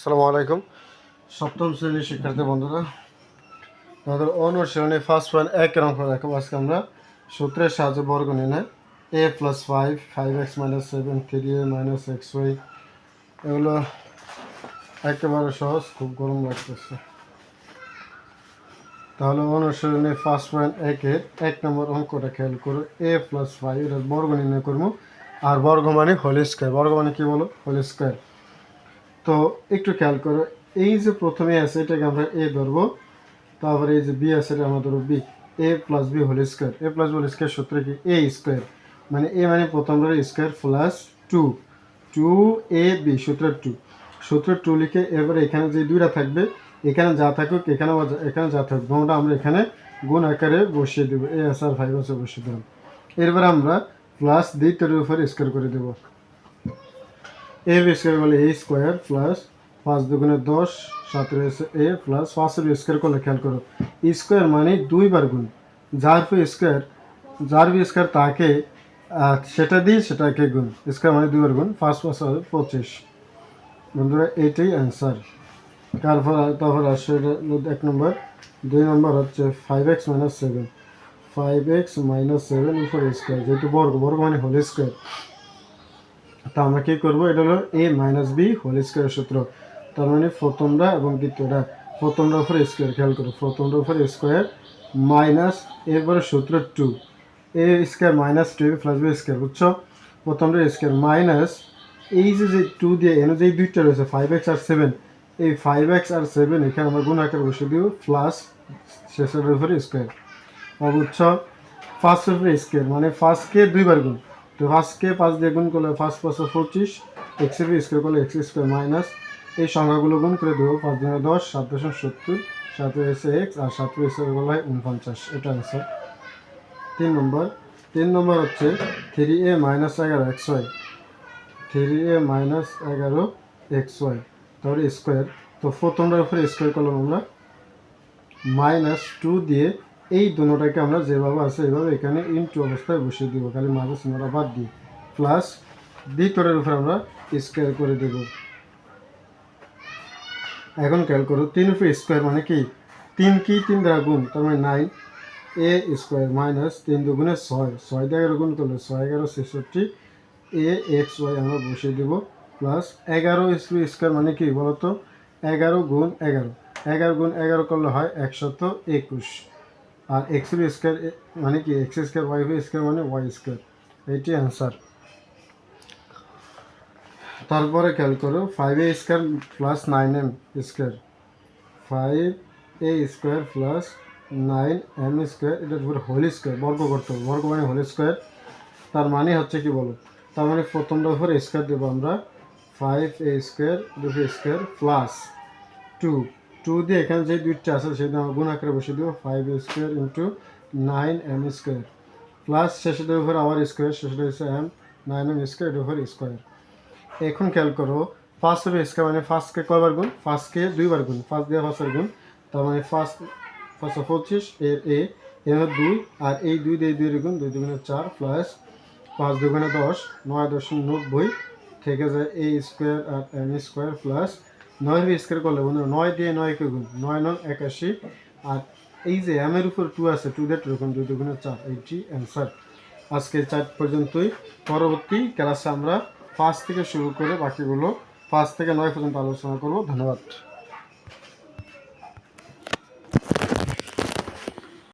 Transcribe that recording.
আসসালামু আলাইকুম। সপ্তম শ্রেণির শিক্ষার্থী বন্ধুরা আমাদের অনুশীলনী ফার্স্ট পয়েন্ট এক অঙ্ক দেখাবো আজকে আমরা সূত্রের সাহায্যে বর্গ নির্ণয় A plus five five x minus seven three A minus x y এগুলো একেবারে সহজ, খুব গরম লাগতেছে। তাহলে অনুশীলনী ফার্স্ট পয়েন্ট একের এক নম্বর অঙ্কটা খেয়াল করো। এ প্লাস ফাইভ এটা বর্গ নির্ণয় করব। আর বর্গ মানে হোল স্কোয়ার বর্গ মানে কি বলো? হোল স্কোয়ার তো একটু খেয়াল করো, এই যে প্রথমে আছে, এটাকে আমরা এ ধরবো, তারপরে এই যে বি আছে, এটা আমরা ধরবো B A plus B whole square A plus whole square সূত্র কি? এ স্কোয়ার মানে এ মানে প্রথম ধরে square plus two two A B সূত্র টু সূত্র টু লিখে এবারে এখানে যে দুইটা থাকবে, এখানে যা থাকুক এখানে এখানে যা থাকুক ওটা আমরা এখানে গুণ আকারে বসিয়ে দেবো এ এস আর ফাইভ আছে বসিয়ে দেবো এরপরে আমরা প্লাস দ্বিতীয় উপরে স্কোয়ার করে দেবো এ বি স্কোয়ার করলে এ স্কোয়ার প্লাস পাঁচ দুগুণে দশ সাত রয়েছে এ প্লাস পাঁচের স্কোয়ার করলে খেয়াল করো। স্কোয়ার মানে দুইবার গুণ। যার পর স্কোয়ার যার বি স্কোয়ার তাকে সেটা দিয়ে সেটাকে গুণ। স্কোয়ার মানে দুইবার গুণ, পাঁচ পাঁচ হবে পঁচিশ। বন্ধুরা এইটাই অ্যান্সার তারপর তারপর আসছে এক নম্বর। দুই নম্বর হচ্ছে five x minus seven five x minus seven উপর স্কোয়ার যেহেতু বর্গ বর্গ মানে হোল স্কোয়ার তা আমরা কী করব? এটা হলো A minus B whole square সূত্র। তার মানে প্রথমটা এবং দ্বিতীয়টা প্রথমটা উপরে স্কোয়ার খেয়াল করো। প্রথমটা উপরে স্কোয়ার মাইনাস এরপরে সূত্র two A square minus two plus B square বুঝছ? প্রথমটা স্কোয়ার মাইনাস এই যে যে টু দিয়ে এনে যে দুইটা রয়েছে ফাইভ এক্স আর সেভেন এই ফাইভ এক্স আর সেভেন এখানে আমরা গুণ আকার বসে দিব প্লাস শেষের উপরে স্কোয়ার বুঝছ? ফার্স্ট উপরে স্কোয়ার মানে ফার্স্টকে দুইবার গুণ। তো ফার্স্টকে পাঁচ দিয়ে গুণ করলে ফার্স্ট পাঁচশো পঁচিশ এক্সের স্কোয়ার করলে এক্স স্কোয়ার মাইনাস এই সংখ্যাগুলো গুণ করে দেবো পাঁচ দিনে দশ, সাত দশম সত্তর, সাত এসে এক্স আর সাত এসে বলা হয় উনপঞ্চাশ এটা অ্যান্সার তিন নম্বর তিন নম্বর হচ্ছে থ্রি এ মাইনাস এগারো x y three A minus এগারো এক্স ওয়াই তাহলে স্কোয়ার তো প্রথমটার উপরে স্কোয়ার করলাম আমরা মাইনাস টু দিয়ে এই দুটোটাকে আমরা যেভাবে আছে এইভাবে এখানে ইনটু অবস্থায় বসিয়ে দিব, খালি মাঝে সীমাটা বাদ দিই প্লাস দ্বিতীয়ের উপরে আমরা স্কোয়ার করে দেব। এখন খেয়াল করো, তিন উপরে স্কোয়ার মানে কি? তিন কি, তিন দ্বারা গুণ, তার মানে নাইন এ স্কোয়ার মাইনাস তিন দুগুণে ছয়। ছয় দিয়ে এগারো গুণ করলে ছয় এগারো ছেষট্টি এ এক্স ওয়াই আমরা বসিয়ে দেব। প্লাস এগারো স্কোয়ার মানে কি বলতো? এগারো গুণ এগারো। এগারো গুণ এগারো করলে হয় একশত একুশ। আর এক্স স্কোয়ার মানে কি এক্স স্কোয়ার ওয়াই স্কোয়ার মানে ওয়াই স্কোয়ার এইটি অ্যান্সার তারপরে খেয়াল করো five A square plus nine M square five A square plus nine M square এটা উপরে হোল স্কোয়ার বর্গ করতে হবে। বর্গ মানে হোল স্কোয়ার তার মানে হচ্ছে কি বলো? তার মানে প্রথমটার উপরে স্কোয়ার দেবো আমরা। ফাইভ এ স্কোয়ার দুটো স্কোয়ার প্লাস টু টু দিয়ে এখানে যে দুইটা আছে, সেটা গুণ আকারে বসে দেবো five square into nine M square plus শেষের উপর আবার স্কোয়ার শেষের হচ্ছে এম নাইন এম স্কোয়ার এর উপর স্কোয়ার এখন খেয়াল করো ফার্স্ট হবে স্কোয়ার মানে ফার্স্টকে কয়বার গুণ? ফার্স্টকে দুইবার গুণ। ফার্স্ট দিয়ে ফার্স্টের গুণ। তার মানে ফার্স্ট ফার্স্ট পঁচিশ এর এ, এর দুই, আর এই দুই দিয়ে দুই গুণ, দুই দুগুণে চার প্লাস পাঁচ দুগুণে দশ, নয় দশমিক নব্বই থেকে যায় এ স্কোয়ার আর এম স্কোয়ার প্লাস নয় স্কোয়ার করলে বন্ধু নয় দিয়ে নয়কে গুণ? নয় নয় একাশি। আর এই যে এম এর উপর টু আছে টু টু রকম দুই দুগুণে চার এইটি অ্যান্সার আজকে চার পর্যন্তই। পরবর্তী ক্লাসে আমরা পাঁচ থেকে শুরু করে বাকিগুলো, পাঁচ থেকে নয় পর্যন্ত আলোচনা করব। ধন্যবাদ।